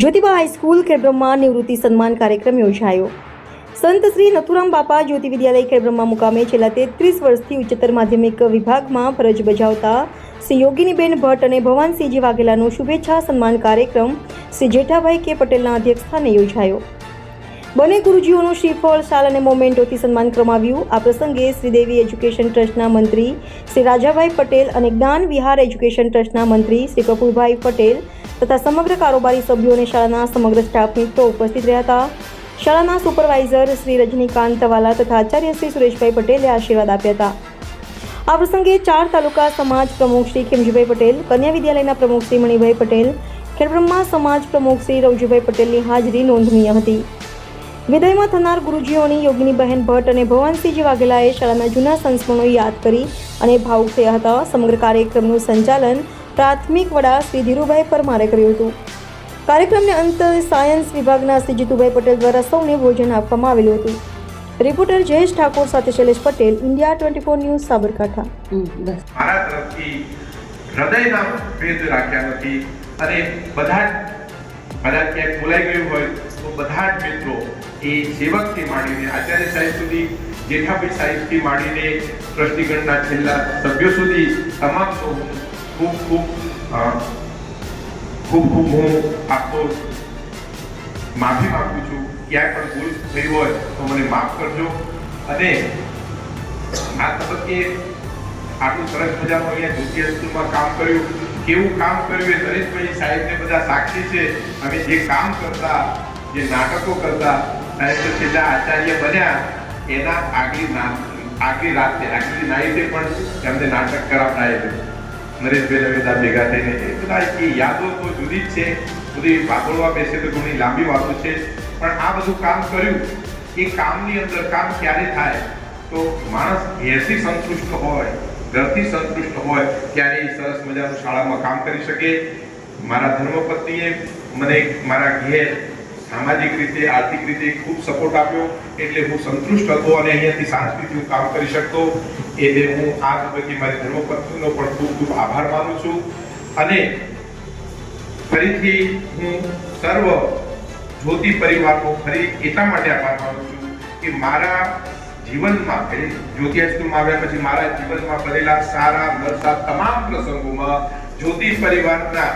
Jyotiba high school Khedbrahma નિવૃત્તિ સન્માન કાર્યક્રમ યોજાયો. સંત શ્રી નથુરામ બાપા જ્યોતિ વિદ્યાલય ખેડબ્રહ્મા મુકામે છેલ્લા તેત્રીસ વર્ષથી ઉચ્ચતર માધ્યમિક વિભાગમાં ફરજ બજાવતા શ્રી યોગીનીબેન ભટ્ટ અને ભવાનસિંહજી વાઘેલાનો શુભેચ્છા સન્માન કાર્યક્રમ શ્રી જેઠાભાઈ કે પટેલના અધ્યક્ષસ્થાને યોજાયો. બંને ગુરુજીઓનું શ્રીફળ શાલ અને મોમેન્ટોથી સન્માન કરવામાં આ પ્રસંગે શ્રીદેવી એજ્યુકેશન ટ્રસ્ટના મંત્રી શ્રી રાજાભાઈ પટેલ અને જ્ઞાન વિહાર એજ્યુકેશન ટ્રસ્ટના મંત્રી શ્રી પ્રફુલભાઈ પટેલ તથા સમગ્ર કારોબારી સભ્યો અને શાળાના સમગ્ર સ્ટાફ મિત્રો ઉપસ્થિત રહ્યા હતા. શાળાના સુપરવાઇઝર શ્રી રજનીકાંત તવાલા તથા આચાર્ય શ્રી સુરેશભાઈ પટેલે આશીર્વાદ આપ્યા હતા. આ પ્રસંગે ચાર તાલુકા સમાજ પ્રમુખ શ્રી ખેમજીભાઈ પટેલ, કન્યા વિદ્યાલયના પ્રમુખ શ્રી મણિભાઈ પટેલ, ખેડબ્રહ્મા સમાજ પ્રમુખ શ્રી રવજીભાઈ પટેલની હાજરી નોંધનીય હતી. વિદાયમાં થનાર ગુરુજીઓની યોગિની બહેન ભટ્ટ અને ભવાનસિંહજી વાઘેલાએ શાળાના જૂના સંસ્મરણો યાદ કરી અને ભાવુક થયા હતા. સમગ્ર કાર્યક્રમનું સંચાલન પ્રાથમિક વડા શ્રી ધીરુભાઈ પરમારે કર્યું હતું. કાર્યક્રમને અંત સાયન્સ વિભાગના શ્રી જીતુભાઈ પટેલ દ્વારા સૌને ભોજન આપવામાં આવેલું હતું. રિપોર્ટર જયેશ ઠાકોર સાથે Shailesh Patel India twenty four news Sabarkantha. મારા તરફથી હૃદયના ભેદ રાખ્યા નથી અને બધા કદાચ ક્યાંક બોલાઈ ગયું હોય તો બધા જ મિત્રો એ સેવકથી માંડીને આચાર્ય સાહેબ સુધી જેઠાભાઈ સાહેબથી માંડીને ટ્રસ્ટીગણના છેલ્લા સભ્યો સુધી તમામનો ખૂબ ખૂબ ખૂબ ખૂબ હું આપતો માફી માગું છું. ક્યાંય પણ ભૂલ થઈ હોય તો મને માફ કરજો. અને આ તબક્કે આટલું સરસ મજાનું અહીંયા જ્યોતિ હાઈસ્કૂલમાં કામ કર્યું. કેવું કામ કર્યું એ નરેશભાઈ સાહેબને બધા સાક્ષી છે. અમે જે કામ કરતા જે નાટકો કરતા નરેન્દ્ર છેલ્લા આચાર્ય બન્યા, એના આગલી આગલી રાતે, આગલી નાઈટે પણ એમને નાટક કરાવડાયેલું નરેશભાઈ ને ભેગા થઈને, એ બધા એ યાદો તો જુદી જ છે. બધી વાગોળવા બેસે તો ઘણી લાંબી વાતો છે. પણ આ બધું કામ કર્યું, એ કામની અંદર કામ ક્યારે થાય? તો માણસ ઘેરથી સંતુષ્ટ હોય, ઘરથી સંતુષ્ટ હોય ત્યારે એ સરસ મજાનું શાળામાં કામ કરી શકે. મારા ધર્મપત્નીએ મને મારા ઘેર સામાજિક રીતે, આર્થિક રીતે ખૂબ સપોર્ટ આપ્યો. એટલે હું સંતુષ્ટ હતો અને અહીંયાથી હું કામ કરી શકતો. એટલે હું આ તબક્કે મારી ધર્મપત્નીનો પણ ખૂબ ખૂબ આભાર માનું છું. અને ફરીથી હું સર્વ જ્યોતિ પરિવારનો ફરી એટલા માટે આભાર માનું છું કે મારા જીવનમાં જ્યોતિ હાઈસ્કૂલમાં આવ્યા પછી મારા જીવનમાં બનેલા સારા નરસા તમામ પ્રસંગોમાં જ્યોતિ પરિવારના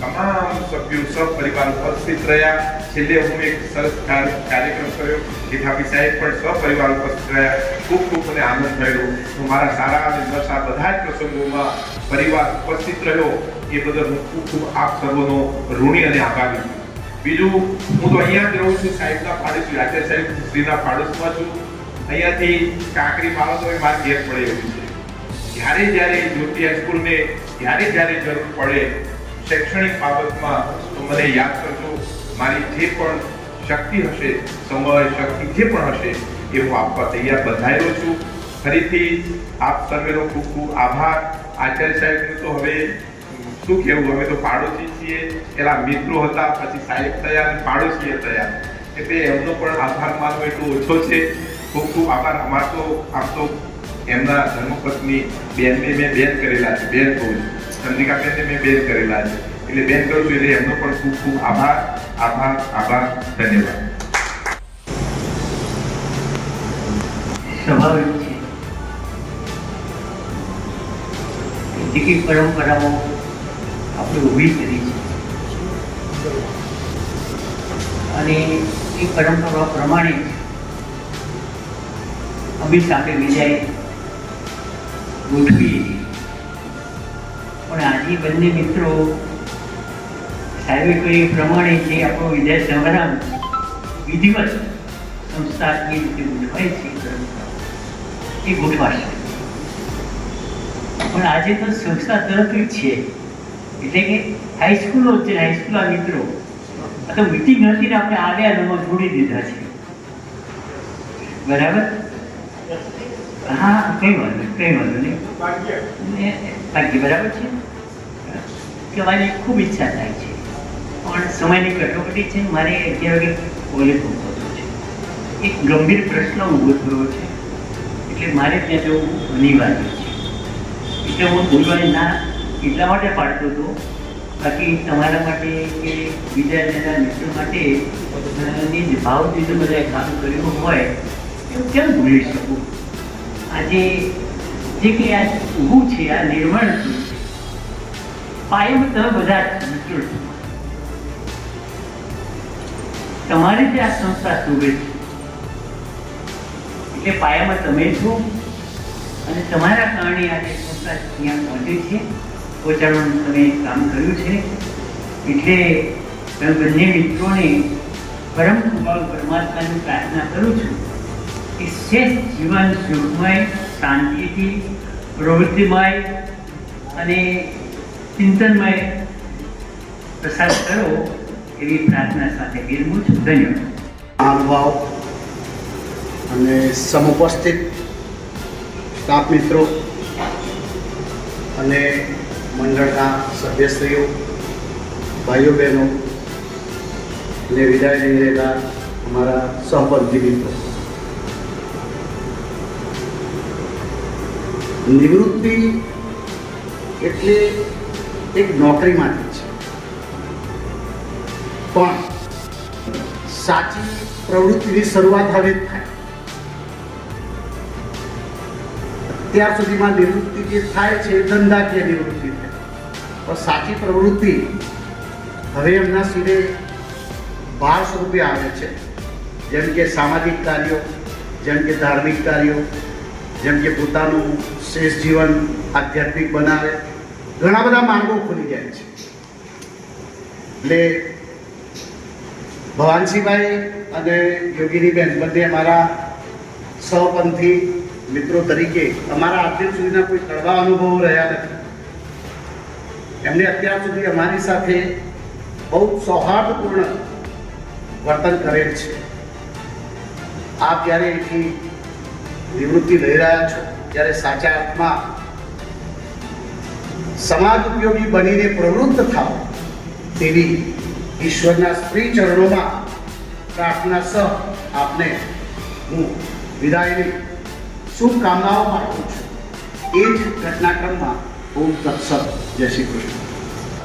તમામ સભ્યો સપરિવાર ઉપસ્થિત રહ્યા. છેલ્લે હું એક સરસ કાર્યક્રમ કર્યો. જેઠાભી સાહેબ પણ સપરિવાર ઉપસ્થિત રહ્યા. ખૂબ ખૂબ મને આનંદ થયો હું મારા સારા અને નશા બધા જ પ્રસંગોમાં પરિવાર ઉપસ્થિત રહ્યો. એ બદલ હું ખૂબ ખૂબ આપ સર્વનો ઋણી અને આભારી છું. બીજું, હું તો અહીંયા જ રહું છું સાહેબના પાડોશી રાજા સાહેબ શ્રીના પાડોશમાં છું. અહીંયાથી કાંકરી મારો તો મારી ઘેર પડે એવું છે. જ્યારે જ્યારે જ્યોતિ હાઈસ્કૂલને જ્યારે જ્યારે જરૂર પડે શૈક્ષણિક બાબતમાં તો મને યાદ કરજો, મારી જે પણ શક્તિ હશે, સમય, શક્તિ જે પણ હશે, એ હું આપવા તૈયાર બંધાયેલો છું. ફરીથી આપ સર્વેનો ખૂબ ખૂબ આભાર. આચાર્ય સાહેબનું તો હવે, શું કહેવું, અમે તો પાડોશી છીએ. પેલા મિત્રો હતા, પછી સાહેબ થયા અને પાડોશીએ થયા. એટલે એમનો પણ આભાર માનવો એટલો ઓછો છે. ખૂબ ખૂબ આભાર. અમાર તો, આમ તો એમના ધર્મપત્ની બેનને મેં બેન કરેલા છે, બેન કહું છું. ચંદ્રિકા બેનને મેં બેન કરેલા છે એટલે બેન કરું છું એટલે એમનો પણ ખૂબ ખૂબ આભાર આભાર આભાર ધન્યવાદ સ્વાભાવિક છે કંઈ પરંપરાઓ આપણે ઊભી કરી અને એ પરંપરા પ્રમાણે અમે સાથે વિજય આજે બંને મિત્રો સાહેબે કહ્યું પ્રમાણે જે આપણો વિજય સંગ્રામ વિધિવત સંસ્થાકીય રીતે ગોઠવાય છે. એ ગોઠવાશે પણ આજે તો સંસ્થા તરફ જ છે. એટલે કે હાઈસ્કૂલો છે હાઈસ્કૂલના મિત્રો. આ તો મિટિંગ હતી ને આપણે આવ્યા નંબર જોડી દીધા છે. બરાબર? હા કઈ વાંધો કઈ વાંધો નહીં. બાકી બરાબર છે? કહેવાની ખૂબ ઈચ્છા થાય છે. પણ સમયની કટોકટી છે, મારે અગિયાર વાગે કોલેજ પહોંચવાનું છે. એક ગંભીર પ્રશ્ન ઊભો થયો છે, એટલે મારે ત્યાં જવું અનિવાર્ય છે. એટલે હું બોલવાની ના એટલા માટે પાડતો હતો, બાકી તમારા માટે કે બીજા જેના મિત્રો માટે જે ભાવથી જો બધાએ કામ કર્યું હોય એવું કેમ ભૂલી શકું? આજે જે કંઈ આ ઊભું છે, આ નિર્માણ છે પાયામાં તમે બધા મિત્રો તમારી જે આ સંસ્થા શોભે છે, એટલે પાયામાં તમે છો અને તમારા કારણે આજે સંસ્થા ત્યાં પહોંચી છે. પહોંચાડવાનું તમે કામ કર્યું છે. એટલે તમે બંને મિત્રોને પરમ કૃપાળુ પરમાત્માની પ્રાર્થના કરું છું કે શ્રેષ્ઠ જીવન સુખમય, શાંતિથી પ્રવૃત્તિમય અને ચિંતનમય પ્રસાર કરો એવી પ્રાર્થના સાથે વિરમું છું ધન્યવાદ. મહાનુભાવ અને સમુપસ્થિત સ્ટાફ મિત્રો અને મંડળના સભ્યશ્રીઓ, ભાઈઓ બહેનો, અને વિદાય લઈ રહેલા અમારા સહપંથી મિત્રો. નિવૃત્તિ એટલે એક નોકરી માટે છે. પણ સાચી પ્રવૃત્તિની શરૂઆત હવે થાય. અત્યાર સુધીમાં નિવૃત્તિ જે થાય છે, એ ધંધાકીય નિવૃત્તિ થાય. પણ સાચી પ્રવૃત્તિ હવે એમના સિરે બાર સ્વરૂપે આવે છે. જેમ કે સામાજિક કાર્યો, જેમ કે ધાર્મિક કાર્યો, જેમ કે પોતાનું શેષ જીવન આધ્યાત્મિક બનાવે. ઘણા બધા માર્ગો ખુલી જાય છે. એટલે ભવાનસિંહભાઈ અને યોગીનીબેન બંને અમારા સહપંથી મિત્રો તરીકે અમારા અત્યાર સુધીના કોઈ કડવા અનુભવો રહ્યા નથી. એમને અત્યાર સુધી અમારી સાથે બહુ સૌહાર્દપૂર્ણ વર્તન કરેલ છે. આપ જ્યારે એથી નિવૃત્તિ લઈ રહ્યા છો, ત્યારે સાચા અર્થમાં સમાજ ઉપયોગી બનીને પ્રવૃત્ત થાઓ, તેવી ઈશ્વરના સ્ત્રી ચરણોમાં પ્રાર્થના સહ આપને હું વિદાયની શુભકામનાઓ પાઠવું છું. એ જ ઘટનાક્રમમાં ઓમ તત્સર જય શ્રી કૃષ્ણ.